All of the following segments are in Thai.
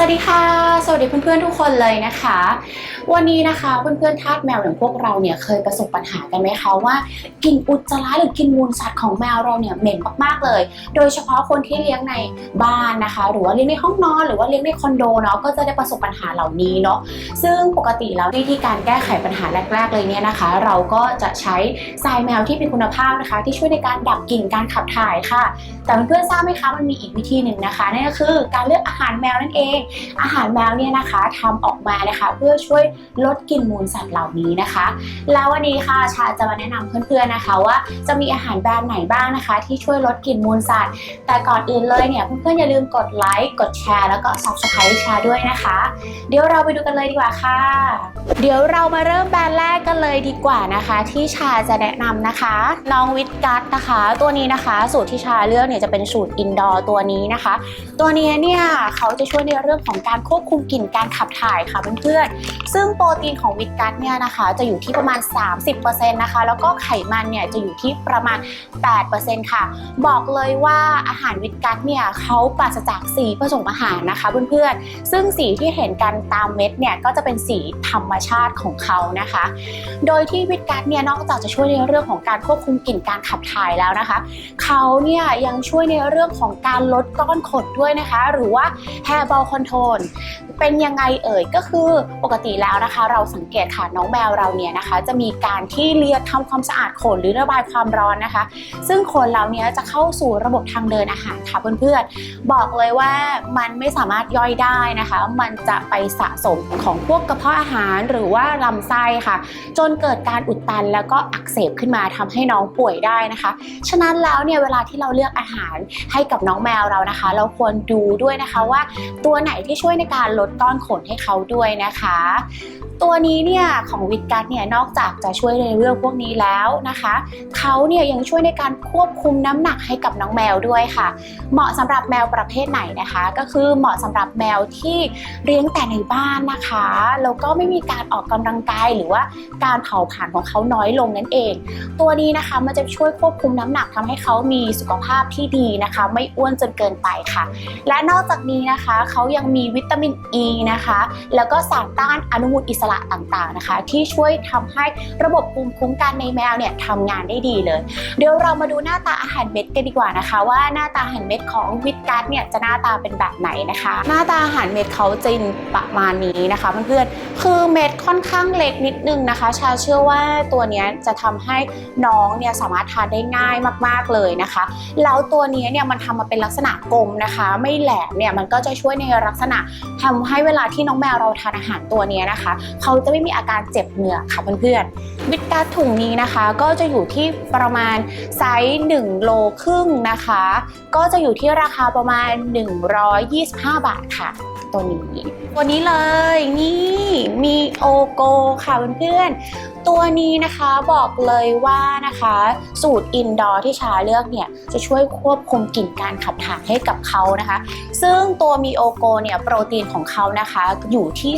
วัสดีค่ะ สวัสดีเพื่อนๆทุกคนเลยนะคะ วันนี้นะคะเพื่อนๆทาสแมวอย่างพวกเราเนี่ยเคยประสบปัญหากันไหมคะว่ากินอุจจาระหรือกินมูลสัตว์ของแมวเราเนี่ยเหม็นมากๆเลย โดยเฉพาะคนที่เลี้ยงในบ้านนะคะ หรือว่าเลี้ยงในห้องนอนหรือว่าเลี้ยงในคอนโดเนาะก็จะได้ประสบปัญหาเหล่านี้เนาะซึ่งปกติแล้ววิธีการแก้ไขปัญหาแรก ๆ เลยเนี่ยนะคะ เราก็จะใช้ทรายแมวที่มีคุณภาพนะคะ ที่ช่วยในการดับกลิ่นการขับถ่ายค่ะ แต่เพื่อนๆทราบไหมคะมันมีอีกวิธีหนึ่งนะคะนั่นก็คือการเลือกอาหารแมวนั่นเองอาหารแมวเนี่ยนะคะทำออกมานะคะ เพื่อช่วยลดกลิ่นมูลสัตว์เหล่านี้นะคะ แล้ววันนี้ค่ะชาจะมาแนะนำเพื่อนๆนะคะว่าจะมีอาหารแบรนด์ไหนบ้างนะคะ ที่ช่วยลดกลิ่นมูลสัตว์ แต่ก่อนอื่นเลยเนี่ยเพื่อนๆอย่าลืมกดไลค์กดแชร์แล้วก็ subscribe ชาด้วยนะคะ เดี๋ยวเราไปดูกันเลยดีกว่าค่ะ เดี๋ยวเรามาเริ่มแบรนด์แรกกันเลยดีกว่านะคะ ที่ชาจะแนะนำนะคะ น้องวิทกัสนะคะ ตัวนี้นะคะ สูตรที่ชาเลือกเนี่ยจะเป็นสูตรอินดอร์ตัวนี้นะคะ ตัวนี้เนี่ยเขาจะช่วยในเรื่องของการควบคุมกลิ่นการขับถ่ายค่ะเพื่อนๆ ซึ่งโปรตีนของวิตกัสเนี่ยนะคะจะอยู่ที่ประมาณ 30%นะคะ แล้วก็ไขมันเนี่ยจะอยู่ที่ประมาณ 8%ค่ะ บอกเลยว่าอาหารวิตกัสเนี่ยเขาปราศจากสีผสมอาหารนะคะเพื่อนๆ ซึ่งสีที่เห็นกันตามเม็ดเนี่ยก็จะเป็นสีธรรมชาติของเขานะคะ โดยที่วิตกัสเนี่ยนอกจากจะช่วยในเรื่องของการควบคุมกลิ่นการขับถ่ายแล้วนะคะ เขาเนี่ยยังช่วยในเรื่องของการลดก้อนขนด้วยนะคะ หรือว่า hair ball control เป็นยังไงเอ่ยก็คือปกติแล้วนะคะ เราสังเกตค่ะน้องแมวเราเนี่ยนะคะ จะมีการที่เลียทำความสะอาดขนหรือระบายความร้อนนะคะ ซึ่งขนเราเนี้ยจะเข้าสู่ระบบทางเดินอาหารค่ะเพื่อนๆบอกเลยว่ามันไม่สามารถย่อยได้นะคะ มันจะไปสะสมของพวกกระเพาะอาหารหรือว่าลำไส้ค่ะ จนเกิดการอุดตันแล้วก็อักเสบขึ้นมาทำให้น้องป่วยได้นะคะ ฉะนั้นแล้วเนี่ยเวลาที่เราเลือกอาหารให้กับน้องแมวเรานะคะ เราควรดูด้วยนะคะว่าตัวไหนที่ช่วยในการลดก้อนขนให้เขาด้วยนะคะ ตัวนี้เนี่ยของวิตกัสเนี่ยนอกจากจะช่วยในเรื่องพวกนี้แล้วนะคะเขาเนี่ยยังช่วยในการควบคุมน้ำหนักให้กับน้องแมวด้วยค่ะ เหมาะสำหรับแมวประเภทไหนนะคะ ก็คือเหมาะสำหรับแมวที่เลี้ยงแต่ในบ้านนะคะแล้วก็ไม่มีการออกกำลังกายหรือว่าการเผาผลาญของเขาน้อยลงนั่นเอง ตัวนี้นะคะมันจะช่วยควบคุมน้ำหนักทำให้เขามีสุขภาพที่ดีนะคะ ไม่อ้วนจนเกินไปค่ะ และนอกจากนี้นะคะเขายังมีวิตามินอ e ีนะคะ แล้วก็สารต้านอนุมูลอิสระต่างๆนะคะ ที่ช่วยทำให้ระบบภูมิคุ้มกันในแมวเนี่ยทำงานได้ดีเลย เดี๋ยวเรามาดูหน้าตาอาหารเม็ดกันดีกว่านะคะ ว่าหน้าตาอาหารเม็ดของวิตกัสเนี่ยจะหน้าตาเป็นแบบไหนนะคะ หน้าตาอาหารเม็ดเขาจะประมาณนี้นะคะเพื่อนๆคือเม็ดค่อนข้างเล็กนิดนึงนะคะ ชาเชื่อว่าตัวนี้จะทำให้น้องเนี่ยสามารถทานได้ง่ายมากๆเลยนะคะแล้วตัวนี้เนี่ยมันทำมาเป็นลักษณะกลมนะคะ ไม่แหลมเนี่ยมันก็จะช่วยในลักษณะทำให้เวลาที่น้องแมวเราทานอาหารตัวนี้นะคะเขาจะไม่มีอาการเจ็บเหงือกค่ะเพื่อนๆวิตาถุงนี้นะคะก็จะอยู่ที่ประมาณไซส์1โลครึ่งนะคะ ก็จะอยู่ที่ราคาประมาณ 125 บาทค่ะตัวนี้ตัวนี้เลยนี่มีโอโกค่ะเพื่อนๆ ตัวนี้นะคะบอกเลยว่านะคะ สูตรอินดอร์ที่ชาเลือกเนี่ยจะช่วยควบคุมกลิ่นการขับถ่ายให้กับเขานะคะ ซึ่งตัวมีโอโกเนี่ยโปรตีนของเขานะคะอยู่ที่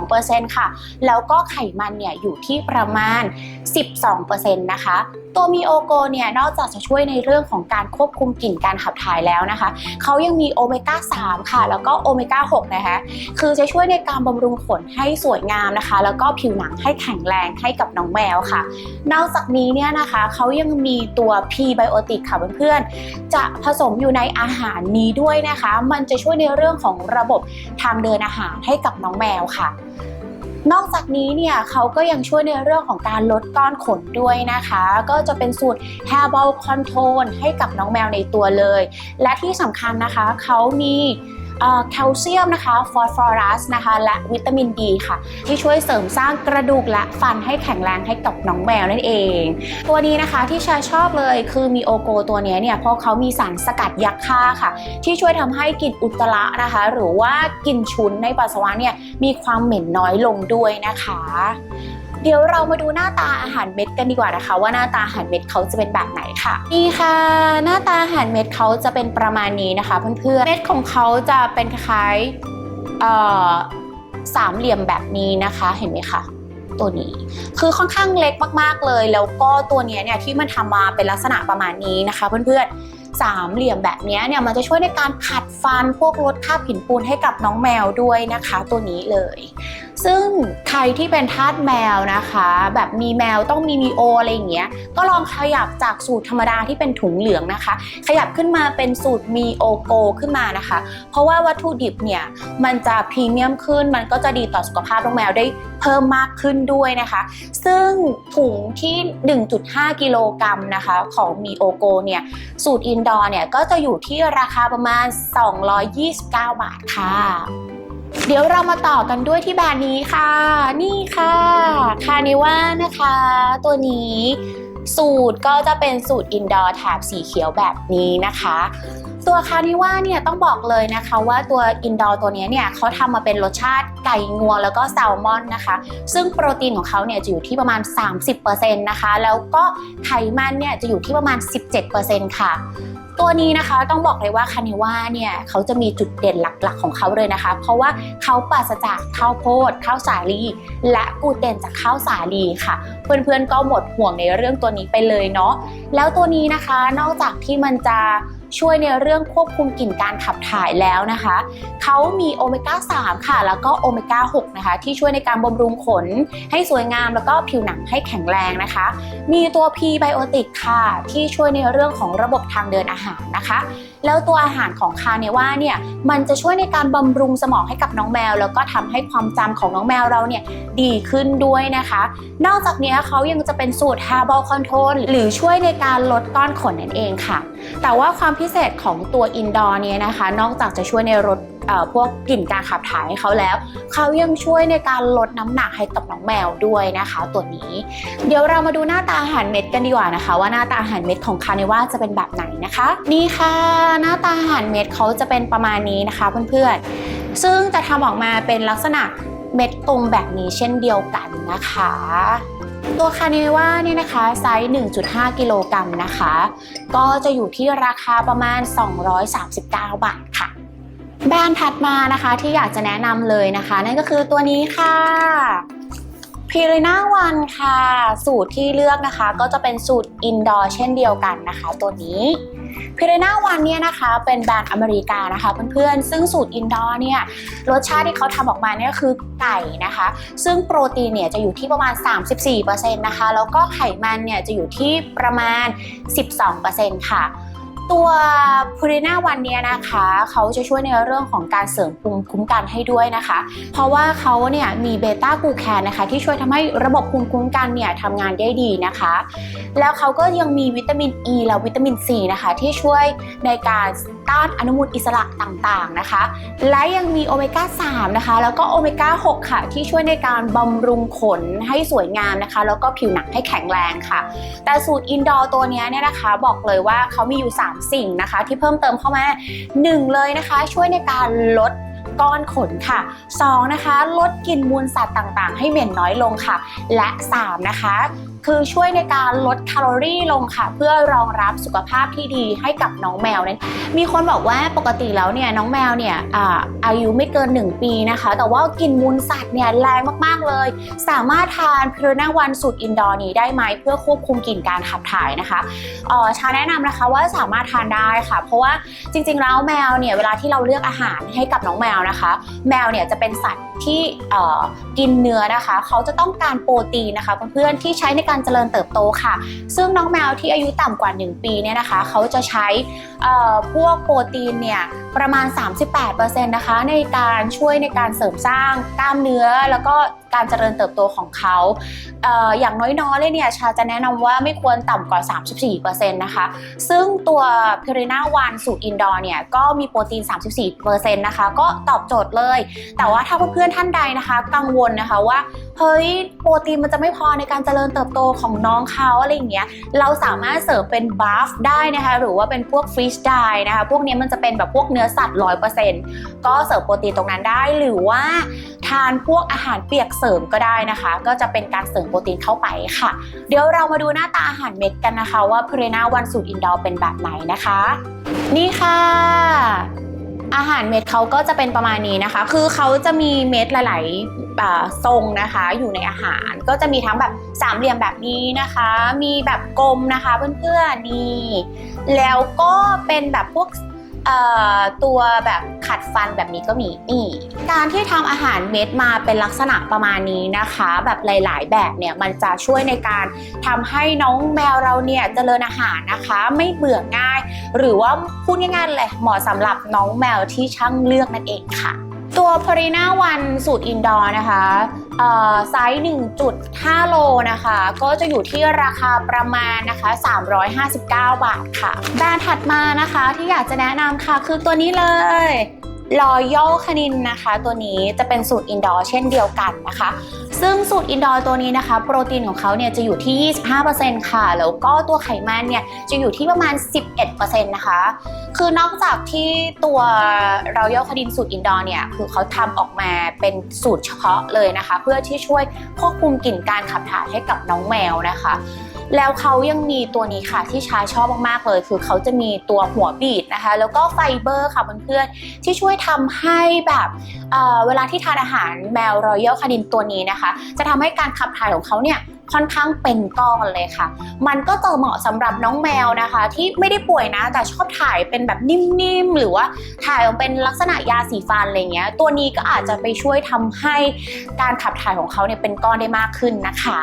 32%ค่ะ แล้วก็ไขมันเนี่ยอยู่ที่ประมาณ 12%นะคะตัวมีโอโกเนี่ยนอกจากจะช่วยในเรื่องของการควบคุมกลิ่นการขับถ่ายแล้วนะคะ เขายังมีโอเมก้า 3 ค่ะ แล้วก็โอเมก้า 6 นะคะ คือจะช่วยในการบำรุงขนให้สวยงามนะคะ แล้วก็ผิวหนังให้แข็งแรงให้กับน้องแมวค่ะ นอกจากนี้เนี่ยนะคะเขายังมีตัวพีไบโอติกค่ะเพื่อนๆ จะผสมอยู่ในอาหารนี้ด้วยนะคะ มันจะช่วยในเรื่องของระบบทางเดินอาหารให้กับน้องแมวค่ะนอกจากนี้เนี่ยเขาก็ยังช่วยในเรื่องของการลดก้อนขนด้วยนะคะ ก็จะเป็นสูตร Hair Ball Control ให้กับน้องแมวในตัวเลย และที่สำคัญนะคะ เขามี แคลเซียมนะคะฟอสฟอรัสนะคะ และวิตามินดีค่ะ ที่ช่วยเสริมสร้างกระดูกและฟันให้แข็งแรงให้กับน้องแมวนั่นเอง ตัวนี้นะคะที่ชาชอบเลยคือมีโอโกตัวนี้เนี่ยเพราะเขามีสารสกัดยักษ์ฆ่าค่ะ ที่ช่วยทำให้กลิ่นอุจจาระนะคะ หรือว่ากลิ่นฉุนในปัสสาวะเนี่ยมีความเหม็นน้อยลงด้วยนะคะ เดี๋ยวเรามาดูหน้าตาอาหารเม็ดกันดีกว่านะคะ ว่าหน้าตาอาหารเม็ดเขาจะเป็นแบบไหนค่ะนี่ค่ะ หน้าตาอาหารเม็ดเขาจะเป็นประมาณนี้นะคะ เพื่อนๆเม็ดของเขาจะเป็นคล้ายๆสามเหลี่ยมแบบนี้นะคะเห็นไหมคะตัวนี้คือค่อนข้างเล็กมากๆเลย แล้วก็ตัวนี้เนี่ยที่มันทำมาเป็นลักษณะประมาณนี้นะคะ เพื่อนๆสามเหลี่ยมแบบนี้เนี่ยมันจะช่วยในการขัดฟันพวกลดคราบหินปูนให้กับน้องแมวด้วยนะคะ ตัวนี้เลย ซึ่งใครที่เป็นทาสแมวนะคะ แบบมีแมวต้องมีมีโออะไรอย่างเงี้ยก็ลองขยับจากสูตรธรรมดาที่เป็นถุงเหลืองนะคะ ขยับขึ้นมาเป็นสูตรมีโอโกขึ้นมานะคะ เพราะว่าวัตถุดิบเนี่ยมันจะพรีเมียมขึ้น มันก็จะดีต่อสุขภาพน้องแมวได้เพิ่มมากขึ้นด้วยนะคะ ซึ่งถุงที่ 1.5 กิโลกรัมนะคะของมีโอโกเนี่ยสูตรอินดอร์เนี่ยก็จะอยู่ที่ราคาประมาณ 229 บาทค่ะ เดี๋ยวเรามาต่อกันด้วยที่แบรนด์นี้ค่ะ นี่ค่ะคานิว่านะคะ ตัวนี้สูตรก็จะเป็นสูตรอินดอร์แถบสีเขียวแบบนี้นะคะ ตัวคานิว่าเนี่ยต้องบอกเลยนะคะว่าตัวอินดอร์ตัวนี้เนี่ยเขาทำมาเป็นรสชาติไก่งวงแล้วก็แซลมอนนะคะ ซึ่งโปรตีนของเขาเนี่ยจะอยู่ที่ประมาณ 30%นะคะ แล้วก็ไขมันเนี่ยจะอยู่ที่ประมาณ 17%ค่ะ ตัวนี้นะคะต้องบอกเลยว่าคานิว่าเนี่ยเขาจะมีจุดเด่นหลักๆของเขาเลยนะคะ เพราะว่าเขาปราศจากข้าวโพดข้าวสาลี และกูเตนจากข้าวสาลีค่ะ เพื่อนๆก็หมดห่วงในเรื่องตัวนี้ไปเลยเนาะแล้วตัวนี้นะคะนอกจากที่มันจะ ช่วยในเรื่องควบคุมกลิ่นการขับถ่ายแล้วนะคะเขามีโอเมก้า3ค่ะ แล้วก็โอเมก้า6นะคะ ที่ช่วยในการบำรุงขน ให้สวยงามแล้วก็ผิวหนังให้แข็งแรงนะคะ มีตัว p ีไบโอติกค่ะ ที่ช่วยในเรื่องของระบบทางเดินอาหารนะคะ แล้วตัวอาหารของคาเนว่าเนี่ยมันจะช่วยในการบำรุงสมองให้กับน้องแมว แล้วก็ทำให้ความจำของน้องแมวเราเนี่ยดีขึ้นด้วยนะคะ นอกจากนี้เขายังจะเป็นสูตร Herbal Control หรือช่วยในการลดก้อนขนนั่นเองค่ะ แต่ว่าความพิเศษของตัวอินดอร์เนี่ยนะคะ นอกจากจะช่วยในลดพวกกลิ่นการขับถ่ายให้เขาแล้ว เขายังช่วยในการลดน้ำหนักให้กับน้องแมวด้วยนะคะ ตัวนี้ เดี๋ยวเรามาดูหน้าตาอาหารเม็ดกันดีกว่านะคะ ว่าหน้าตาอาหารเม็ดของคาเนว่าจะเป็นแบบไหนนะคะ นี่ค่ะหน้าตาอาหารเม็ดเขาจะเป็นประมาณนี้นะคะเพื่อนๆ ซึ่งจะทำออกมาเป็นลักษณะเม็ดตรงแบบนี้เช่นเดียวกันนะคะ ตัวคาเนว่าเนี่ยนะคะไซส์ 1.5 กิโลกรัมนะคะ ก็จะอยู่ที่ราคาประมาณ 239 บาทค่ะ แบรนด์ถัดมานะคะที่อยากจะแนะนำเลยนะคะ นั่นก็คือตัวนี้ค่ะพีร n นาวันค่ะ สูตรที่เลือกนะคะ ก็จะเป็นสูตรอินดอร์เช่นเดียวกันนะคะ ตัวนี้พีร n นาวันเนี่ยนะคะเป็นแบรนด์อเมริกานะคะเพื่อนๆ ซึ่งสูตรอินดอร์เนี่ยรสชาติที่เขาทำออกมาเนี่ยคือไก่นะคะ ซึ่งโปรตีนเนี่ยจะอยู่ที่ประมาณ 34%นะคะ แล้วก็ไขมันเนี่ยจะอยู่ที่ประมาณ 12%ค่ะ ตัวพูริน่าวันเนี้ยนะคะ เขาจะช่วยในเรื่องของการเสริมภูมิคุ้มกันให้ด้วยนะคะ เพราะว่าเขาเนี่ยมีเบต้ากูแคนนะคะ ที่ช่วยทำให้ระบบภูมิคุ้มกันเนี่ยทำงานได้ดีนะคะ แล้วเขาก็ยังมีวิตามินอ e ีและวิตามินซีนะคะ ที่ช่วยในการ ต้านอนุมูลอิสระต่างๆนะคะ และยังมีโอเมก้า 3 นะคะ แล้วก็โอเมก้า 6 ค่ะ ที่ช่วยในการบำรุงขนให้สวยงามนะคะ แล้วก็ผิวหนังให้แข็งแรงค่ะ แต่สูตรอินดอร์ตัวนี้เนี่ยนะคะ บอกเลยว่าเขามีอยู่ 3 สิ่งนะคะ ที่เพิ่มเติมเข้ามา 1 เลยนะคะ ช่วยในการลดก้อนขนค่ะ 2 นะคะ ลดกลิ่นมูลสัตว์ต่างๆ ให้เหม็นน้อยลงค่ะ และ 3 นะคะคือช่วยในการลดแคลอรี่ลงค่ะ เพื่อรองรับสุขภาพที่ดีให้กับน้องแมวนั้น มีคนบอกว่าปกติแล้วเนี่ยน้องแมวเนี่ยอาอายุไม่เกิน 1 ปีนะคะ แต่ว่ากินมูลสัตว์เนี่ยแรงมากๆเลย สามารถทานพิรนาวันสูตรอินดอร์นี้ได้ไหมเพื่อควบคุมกลิ่นการขับถ่ายนะคะออชาแนะนำนะคะว่าสามารถทานได้ค่ะ เพราะว่าจริงๆแล้วแมวเนี่ยเวลาที่เราเลือกอาหารให้กับน้องแมวนะคะ แมวเนี่ยจะเป็นสัตว์ที่กินเนื้อนะคะ เขาจะต้องการโปรตีนนะคะเพื่อนๆที่ใช้ในการเจริญเติบโตค่ะ ซึ่งน้องแมวที่อายุต่ำกว่า 1 ปีเนี่ยนะคะ เขาจะใช้พวกโปรตีนเนี่ยประมาณ 38%นะคะในการช่วยในการเสริมสร้างกล้ามเนื้อแล้วก็การเจริญเติบโตของเขาเอออย่างน้อยๆเลยเนี่ยชาจะแนะนำว่าไม่ควรต่ำกว่า 34%นะคะ ซึ่งตัวพิรินาวันสูตรอินดอร์เนี่ยก็มีโปรตีน 34%นะคะ ก็ตอบโจทย์เลย แต่ว่าถ้าเพื่อนๆท่านใดนะคะ กังวลนะคะว่า เฮ้ยโปรตีนมันจะไม่พอในการเจริญเติบโตของน้องเขาอะไรอย่างเงี้ยเราสามารถเสริมเป็นบัฟได้นะคะหรือว่าเป็นพวกฟรีสไดนะคะพวกนี้มันจะเป็นแบบพวกเนื้อสัตว์100%ก็เสริมโปรตีนตรงนั้นได้หรือว่าทานพวกอาหารเปียกเสริมก็ได้นะคะ ก็จะเป็นการเสริมโปรตีนเข้าไปค่ะ เดี๋ยวเรามาดูหน้าตาอาหารเม็ดกันนะคะ ว่าพเรนาวันสูตรอินดอร์เป็นแบบไหนนะคะ นี่ค่ะ อาหารเม็ดเขาก็จะเป็นประมาณนี้นะคะ คือเขาจะมีเม็ดหลายๆทรงนะคะ อยู่ในอาหารก็จะมีทั้งแบบสามเหลี่ยมแบบนี้นะคะ มีแบบกลมนะคะเพื่อนๆนี่แล้วก็เป็นแบบพวก ตัวแบบขัดฟันแบบนี้ก็มีนี่ การที่ทำอาหารเม็ดมาเป็นลักษณะประมาณนี้นะคะ แบบหลาย ๆ แบบเนี่ยมันจะช่วยในการทำให้น้องแมวเราเนี่ยเจริญอาหารนะคะ ไม่เบื่อง่าย หรือว่าพูดง่ายๆเลยเหมาะสำหรับน้องแมวที่ช่างเลือกนั่นเองค่ะ ตัวพรีนาวันสูตรอินดอร์นะคะเอ่อไซส์1.5 โลนะคะ ก็จะอยู่ที่ราคาประมาณนะคะ 359 บาทค่ะ แบรนด์ถัดมานะคะที่อยากจะแนะนำค่ะคือตัวนี้เลย Royal Canin นะคะ ตัวนี้จะเป็นสูตรอินดอร์เช่นเดียวกันนะคะ ซึ่งสูตรอินดอร์ตัวนี้นะคะ โปรตีนของเขาเนี่ยจะอยู่ที่ 25%ค่ะ แล้วก็ตัวไขมันเนี่ยจะอยู่ที่ประมาณ 11%นะคะ คือนอกจากที่ตัวราเยลคดินสูตรอินดอร์เนี่ยคือเขาทำออกมาเป็นสูตรเฉพาะเลยนะคะ เพื่อที่ช่วยควบคุมกลิ่นการขับถ่ายให้กับน้องแมวนะคะ แล้วเขายังมีตัวนี้ค่ะที่ชาชอบมากๆเลย คือเขาจะมีตัวหัวบีดนะคะ แล้วก็ไฟเบอร์ค่ะเพื่อนๆที่ช่วยทำให้แบบเเวลาที่ทานอาหารแมวรอยัลคานินตัวนี้นะคะ จะทำให้การขับถ่ายของเขาเนี่ย ค่อนข้างเป็นก้อนเลยค่ะ มันก็จะเหมาะสำหรับน้องแมวนะคะ ที่ไม่ได้ป่วยนะ แต่ชอบถ่ายเป็นแบบนิ่มๆหรือว่าถ่ายออกเป็นลักษณะยาสีฟันอะไรเงี้ย ตัวนี้ก็อาจจะไปช่วยทำให้การขับถ่ายของเขาเนี่ยเป็นก้อนได้มากขึ้นนะคะ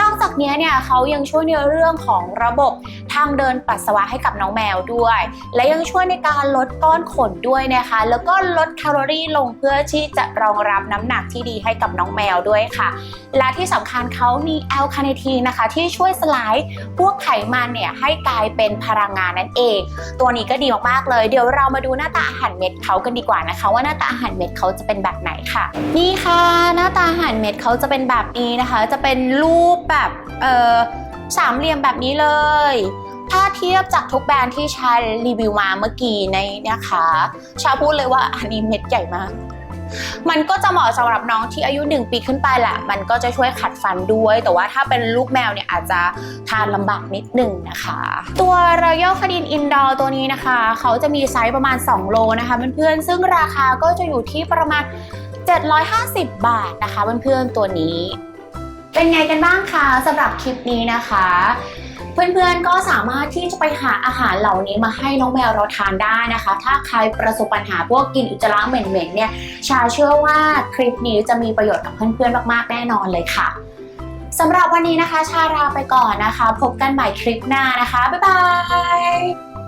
นอกจากนี้เนี่ยเขายังช่วยในเรื่องของระบบทางเดินปัสสาวะให้กับน้องแมวด้วย และยังช่วยในการลดก้อนขนด้วยนะคะ แล้วก็ลดแคลอรี่ลงเพื่อที่จะรองรับน้ำหนักที่ดีให้กับน้องแมวด้วยค่ะ และที่สำคัญเขามีแอลคาเนทีนนะคะ ที่ช่วยสลายพวกไขมันเนี่ยให้กลายเป็นพลังงานนั่นเอง ตัวนี้ก็ดีมากๆเลย เดี๋ยวเรามาดูหน้าตาอาหารเม็ดเขากันดีกว่านะคะ ว่าหน้าตาอาหารเม็ดเขาจะเป็นแบบไหนค่ะ นี่ค่ะ หน้าตาอาหารเม็ดเขาจะเป็นแบบนี้นะคะ จะเป็นรูปแบบเออสามเหลี่ยมแบบนี้เลย ถ้าเทียบจากทุกแบรนด์ที่ชารีวิวมาเมื่อกี้ในนะคะ ชาพูดเลยว่าอันนี้เม็ดใหญ่มาก มันก็จะเหมาะสำหรับน้องที่อายุ 1 ปีขึ้นไปแหละ มันก็จะช่วยขัดฟันด้วย แต่ว่าถ้าเป็นลูกแมวเนี่ยอาจจะทานลำบากนิดหนึ่งนะคะ ตัว Royal Canin Indoor ตัวนี้นะคะ เขาจะมีไซส์ประมาณ 2 โลนะคะเพื่อนๆซึ่งราคาก็จะอยู่ที่ประมาณ 750 บาทนะคะเพื่อนๆตัวนี้ เป็นไงกันบ้างคะสำหรับคลิปนี้นะคะ เพื่อนๆก็สามารถที่จะไปหาอาหารเหล่านี้มาให้น้องแมวเราทานได้นะคะ ถ้าใครประสบปัญหาพวกกินอุจจาระเหม็นๆเนี่ยชาเชื่อว่าคลิปนี้จะมีประโยชน์กับเพื่อนๆมากๆแน่นอนเลยค่ะสำหรับวันนี้นะคะ ชาลาไปก่อนนะคะ พบกันใหม่คลิปหน้านะคะ บ๊ายบาย